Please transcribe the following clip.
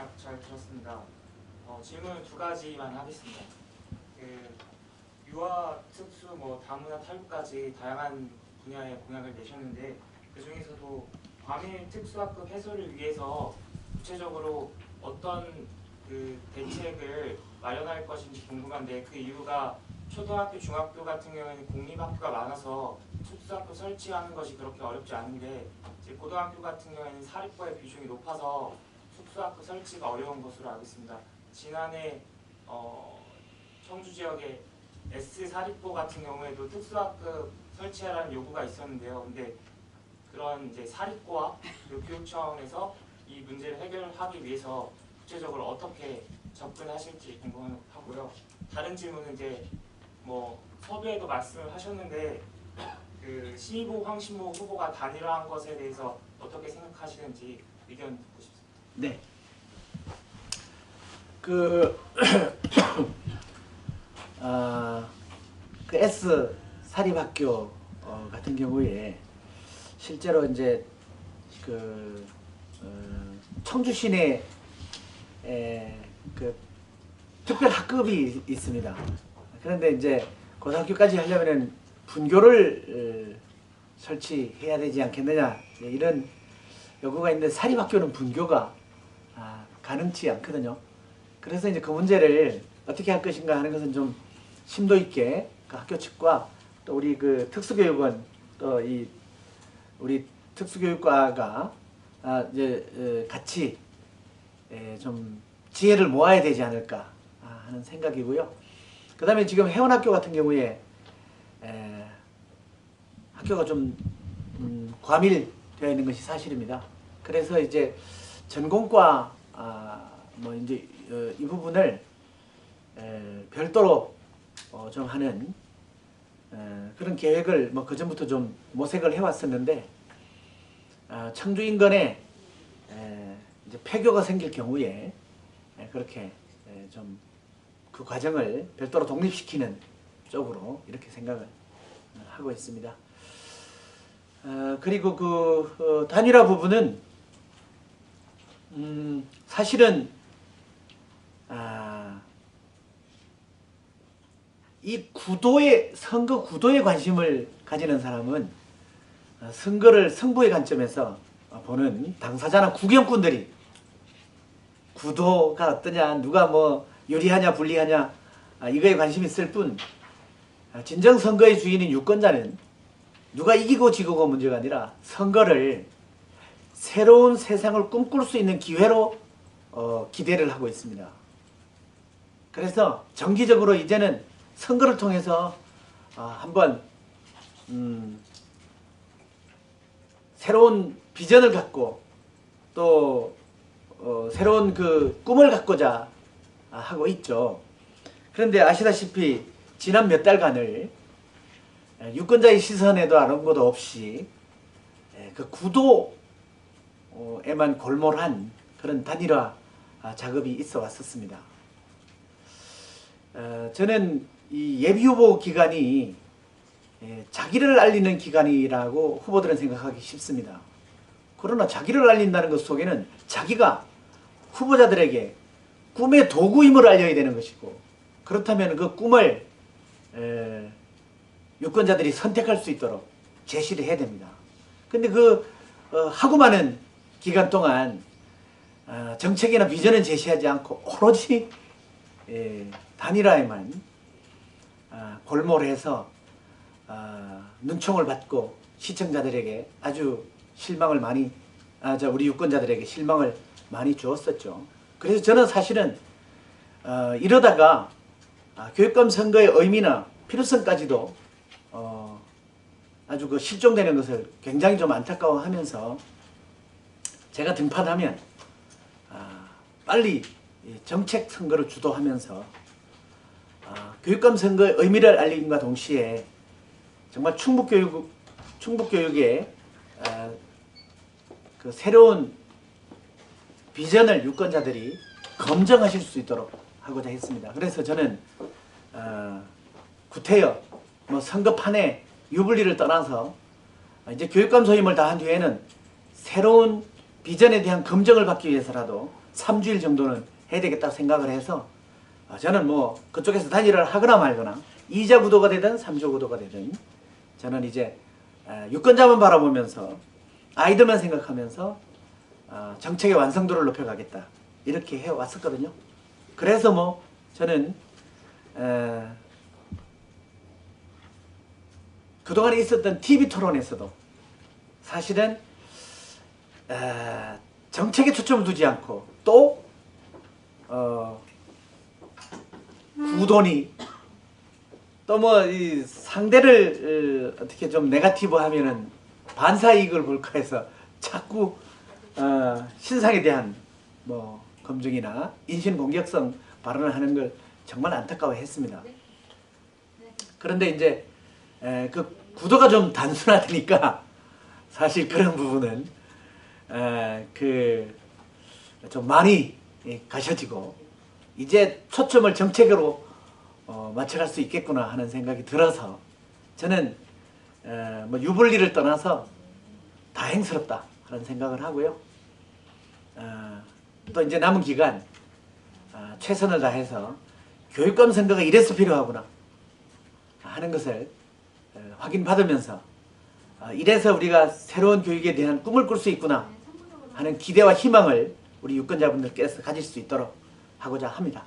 잘, 잘 들었습니다. 어, 질문 두 가지만 하겠습니다. 그 유아, 특수, 뭐 다문화, 탈북까지 다양한 분야의 공약을 내셨는데 그 중에서도 과밀 특수학급 해소를 위해서 구체적으로 어떤 그 대책을 마련할 것인지 궁금한데 그 이유가 초등학교, 중학교 같은 경우에는 공립학교가 많아서 특수학교 설치하는 것이 그렇게 어렵지 않은데 이제 고등학교 같은 경우에는 사립고의 비중이 높아서 특수학교 설치가 어려운 것으로 알고 있습니다. 지난해 어, 청주 지역의 S 사립고 같은 경우에도 특수학급 설치하라는 요구가 있었는데요. 근데 그런 이제 사립고와 그리고 교육청에서 이 문제를 해결하기 위해서 구체적으로 어떻게 접근하실지 궁금하고요. 다른 질문은 이제 뭐 서두에도 말씀을 하셨는데 그 신이보 황신모 후보가 단일화한 것에 대해서 어떻게 생각하시는지 의견 듣고 싶습니다. 네. 그, 아, 그 S 사립학교 어, 같은 경우에 실제로 이제 그 어, 청주 시내 에, 그 특별 학급이 있습니다. 그런데 이제 고등학교까지 하려면은 분교를 어, 설치해야 되지 않겠느냐 예, 이런 요구가 있는데 사립학교는 분교가 아, 가능치 않거든요. 그래서 이제 그 문제를 어떻게 할 것인가 하는 것은 좀 심도 있게 그 학교 측과 또 우리 그 특수교육원 또 이 우리 특수교육과가 아, 이제 어, 같이 에, 좀 지혜를 모아야 되지 않을까 아, 하는 생각이고요. 그 다음에 지금 회원학교 같은 경우에 에, 학교가 좀 음, 과밀되어 있는 것이 사실입니다. 그래서 이제 전공과 아, 뭐 이제 어, 이 부분을 에, 별도로 어, 좀 하는 에, 그런 계획을 뭐 그전부터 좀 모색을 해왔었는데 아, 청주 인근에 에, 이제 폐교가 생길 경우에 에, 그렇게 좀 그 과정을 별도로 독립시키는 쪽으로 이렇게 생각을 어, 하고 있습니다. 어, 그리고 그 어, 단일화 부분은 음, 사실은 아, 이 구도에 선거 구도에 관심을 가지는 사람은 어, 선거를 승부의 관점에서 어, 보는 당사자나 구경꾼들이 구도가 어떠냐 누가 뭐 유리하냐 불리하냐 아, 이거에 관심이 있을 뿐 아, 진정 선거의 주인인 유권자는 누가 이기고 지고가 문제가 아니라 선거를 새로운 세상을 꿈꿀 수 있는 기회로 어, 기대를 하고 있습니다. 그래서 정기적으로 이제는 선거를 통해서 어, 한번 음, 새로운 비전을 갖고 또 어, 새로운 그 꿈을 갖고자 하고 있죠. 그런데 아시다시피 지난 몇 달간을 유권자의 시선에도 아랑곳도 없이 그 구도 에만 골몰한 그런 단일화 작업이 있어 왔었습니다. 어, 저는 이 예비후보 기간이 자기를 알리는 기간이라고 후보들은 생각하기 쉽습니다. 그러나 자기를 알린다는 것 속에는 자기가 후보자들에게 꿈의 도구임을 알려야 되는 것이고 그렇다면 그 꿈을 유권자들이 선택할 수 있도록 제시를 해야 됩니다. 근데 그 어, 하고 많은 기간 동안 어, 정책이나 비전은 제시하지 않고 오로지 예, 단일화에만 어, 골몰해서 어, 눈총을 받고 시청자들에게 아주 실망을 많이 아, 저 우리 유권자들에게 실망을 많이 주었었죠. 그래서 저는 사실은 어, 이러다가 아, 교육감 선거의 의미나 필요성까지도 어, 아주 그 실종되는 것을 굉장히 좀 안타까워하면서 제가 등판하면 아, 빨리 정책 선거를 주도하면서 아, 교육감 선거의 의미를 알림과 동시에 정말 충북교육 충북교육의 아, 그 새로운 비전을 유권자들이 검증하실 수 있도록 하고자 했습니다. 그래서 저는 어, 구태여 뭐 선거판에 유불리를 떠나서 이제 교육감 소임을 다한 뒤에는 새로운 비전에 대한 검증을 받기 위해서라도 3주일 정도는 해야 되겠다고 생각을 해서 어, 저는 뭐 그쪽에서 단일을 하거나 말거나 이자 구도가 되든 3조 구도가 되든 저는 이제 에, 유권자만 바라보면서 아이들만 생각하면서 어, 정책의 완성도를 높여가겠다 이렇게 해왔었거든요. 그래서 뭐 저는 에, 그동안에 있었던 TV 토론에서도 사실은 에, 정책에 초점을 두지 않고 또 어, 구돈이 또 뭐 이 상대를 어, 어떻게 좀 네가티브 하면은 반사 이익을 볼까 해서 자꾸 어, 신상에 대한 뭐 검증이나 인신 공격성 발언을 하는 걸 정말 안타까워했습니다. 그런데 이제 에, 그 구도가 좀 단순하다니까 사실 그런 부분은 그좀 많이 예, 가셔지고 이제 초점을 정책으로 어, 맞춰갈 수 있겠구나 하는 생각이 들어서 저는 에, 뭐 유불리를 떠나서 다행스럽다 하는 생각을 하고요. 어, 또 이제 남은 기간 어, 최선을 다해서 교육감 선거가 이래서 필요하구나 하는 것을 어, 확인받으면서 어, 이래서 우리가 새로운 교육에 대한 꿈을 꿀 수 있구나 하는 기대와 희망을 우리 유권자분들께서 가질 수 있도록 하고자 합니다.